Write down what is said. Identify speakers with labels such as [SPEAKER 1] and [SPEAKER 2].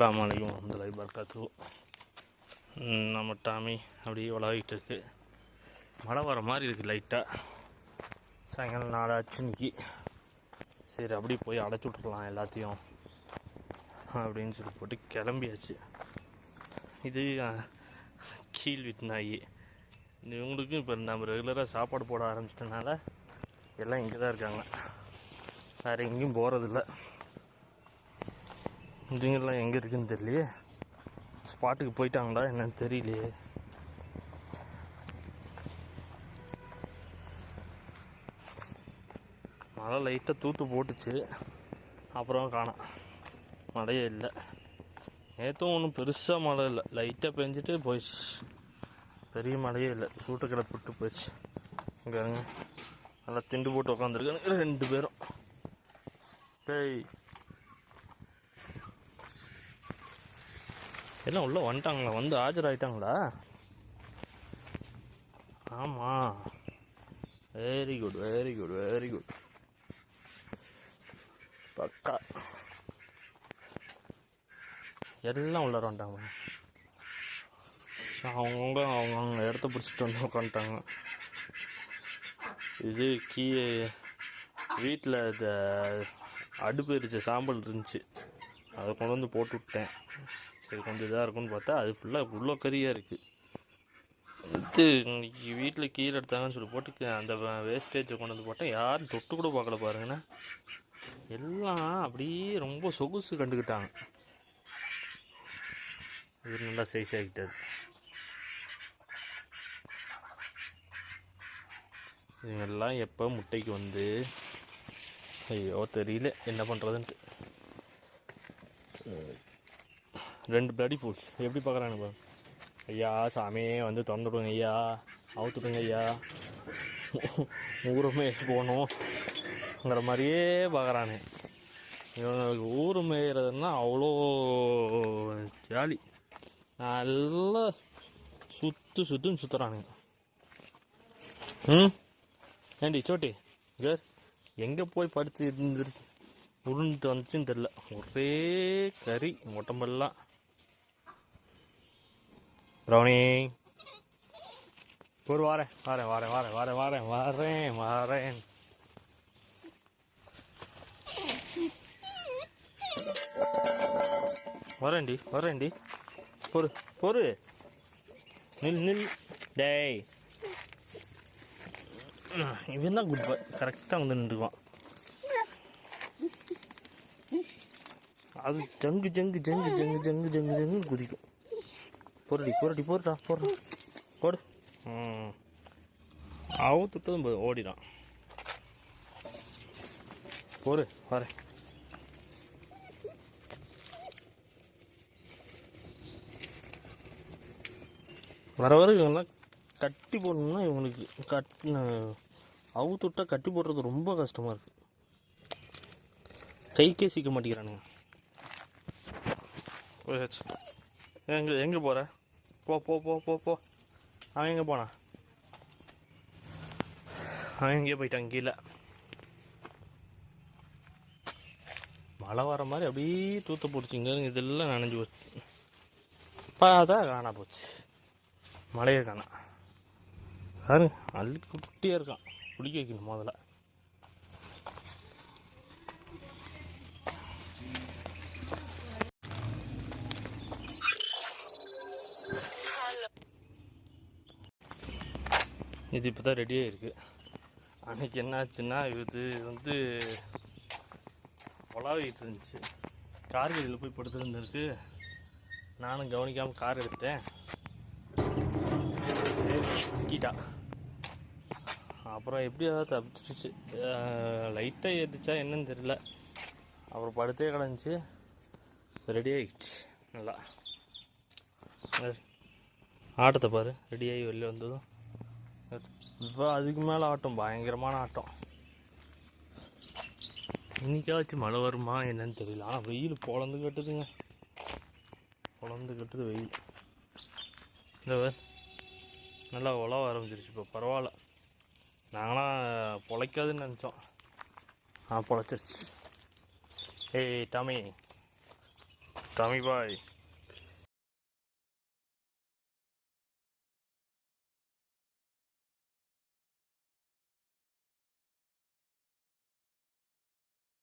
[SPEAKER 1] அலாம் வலைக்கும் வரமத்துலாய் வபரகாத்துஹு. நம்ம டாமி அப்படியே உலாவிட்டு இருக்கு. மழை வர மாதிரி இருக்குது லைட்டாக சாயங்காலம் நாளாச்சு இன்னைக்கு. சரி அப்படியே போய் அடைச்சி விட்ருலாம் எல்லாத்தையும். அப்படின்னு சொல்லி போட்டு கிளம்பியாச்சு. இது கீழ் வீட்டு இவங்களுக்கும் இப்போ நம்ம ரெகுலராக சாப்பாடு போட ஆரம்பிச்சிட்டனால எல்லாம் இங்கே தான் இருக்காங்க. வேறு எங்கேயும் போகிறதில்ல இதுங்கெல்லாம் எங்கே இருக்குன்னு தெரியலையே. ஸ்பாட்டுக்கு போயிட்டாங்களா என்னன்னு தெரியலையே. மழை லைட்டாக தூத்து போட்டுச்சு. அப்புறம் காணாம். மழையே இல்லை. நேற்றும் ஒன்றும் பெருசாக மழை இல்லை. லைட்டாக பெஞ்சிட்டு போயிடுச்சு. பெரிய மழையே இல்லை. சூட்டு கிளப்பிட்டு போயிடுச்சு. இங்கே நல்லா திண்டு போட்டு உட்காந்துருக்காங்க ரெண்டு பேரும். பேய் எல்லாம் உள்ளே வந்துட்டாங்களா? வந்து ஆஜராயிட்டாங்களா? ஆமாம் very good very good very good பக்கா. எல்லாம் உள்ளார வந்துட்டாங்க. அவங்கவுங்க அவங்கவுங்க இடத்த பிடிச்சிட்டு வந்து உட்காந்துட்டாங்க இது கீ வீட்டில் இந்த அடுப்பு எரிச்ச சாம்பல் இருந்துச்சு. அதை கொண்டு வந்து போட்டு விட்டேன். சரி கொஞ்சம் இதாக இருக்கும்னு பார்த்தா அது ஃபுல்லாக இவ்வளோ கறியாக இருக்குது அடுத்து இன்னைக்கு வீட்டில் கீரை எடுத்தாங்கன்னு சொல்லி போட்டு அந்த வேஸ்டேஜை கொண்டு வந்து போட்டேன் யாரும் தொட்டு கூட பார்க்கல பாருங்கண்ணா. எல்லாம் அப்படியே ரொம்ப சொகுசு கண்டுக்கிட்டாங்க. இது நல்லா சைஸ் ஆகிட்டது. இவங்கெல்லாம் எப்போ முட்டைக்கு வந்து ஐயோ தெரியல என்ன பண்ணுறதுன்ட்டு ரெண்டு பிளடி ஃபுல்ஸ் எப்படி பார்க்குறானுங்க ஐயா சாமியே வந்து திறந்துடுங்க ஐயா. அவுத்துடுங்க ஐயா. ஊருமே போகணுங்கிற மாதிரியே பார்க்குறானு. இவங்களுக்கு ஊர் மேய்கிறதுனா அவ்வளோ ஜாலி. நல்லா சுற்று சுற்றுன்னு சுற்றுறானுங்க ம்? ஏண்டி சோட்டி கேர் எங்கே போய் படுத்து இருந்துருச்சு? உருண்டுட்டு வந்துச்சுன்னு தெரில ஒரே கறி மொட்டமெல்லாம் ரோனி ஒரு வாரேன் வாரேன் வாரேன் வாரேன் வாரேன் வாரேன் வாரேன் வாரேன் வரேன்டி வரேன்டி பொறு பொறு நில் நில் டேய் இவன் தான் குட் பாய் கரெக்டாக வந்து நின்றுக்குவான் அது ஜங்கு ஜங்கு ஜங்கு ஜங்கு ஜங்கு ஜங்கு ஜங்கு குதிக்கும் பொருடி பொருடி போடுடா போடுறா போடு. அவன் துட்டதும் போது ஓடிடான் போடு வரேன் வர வர இவங்கெல்லாம் கட்டி போடணும்னா இவங்களுக்கு கட் அவுத்து கட்டி போடுறது ரொம்ப கஷ்டமாக இருக்குது கைக்கே சிக்க மாட்டேங்கிறானுங்க. எங்கே எங்கே போகிற போ போ போ போ போ. அவன் எங்கே போனான்? அவன் எங்கேயோ போயிட்டான் கீழே மழை வர மாதிரி அப்படியே தூத்த பிடிச்சிங்க இதெல்லாம் நனைஞ்சு போச்சு. பார்த்தா காணா போச்சு. மழையே காணா. யாரு அள்ளி குட்டியாக இருக்கான். குடிக்க வைக்கணும் முதல்ல? இது இப்போ தான் ரெடியாக இருக்குது அன்னைக்கு என்னாச்சுன்னா இது வந்து உலாவிட்டு இருந்துச்சு. கார் கடையில் போய் படுத்துருந்துருக்கு. நானும் கவனிக்காமல் கார் எடுத்தேன் சிக்கிட்டா. அப்புறம் எப்படியாவது தப்பிச்சிருச்சு. லைட்டாக ஏறிச்சா என்னன்னு தெரியல. அப்புறம் படுத்தே கிடந்துச்சு. ரெடி ஆகிடுச்சு நல்லா. ஆட்டத்தை பாரு. ரெடியாகி வெளில வந்ததும் இப்போ அதுக்கு மேலே ஆட்டம் பயங்கரமான ஆட்டம். இன்னைக்காச்சும் மழை வருமா என்னன்னு தெரியல. ஆனால் வெயில் பொழந்து கட்டுதுங்க. பொழந்து கட்டுது வெயில். இந்த நல்லா உழவ ஆரம்பிச்சிருச்சு இப்போ பரவாயில்ல. நாங்களாம் பொழைக்காதுன்னு நினச்சோம். ஆ பொழைச்சிருச்சு. ஏய் தமி தமி பாய்.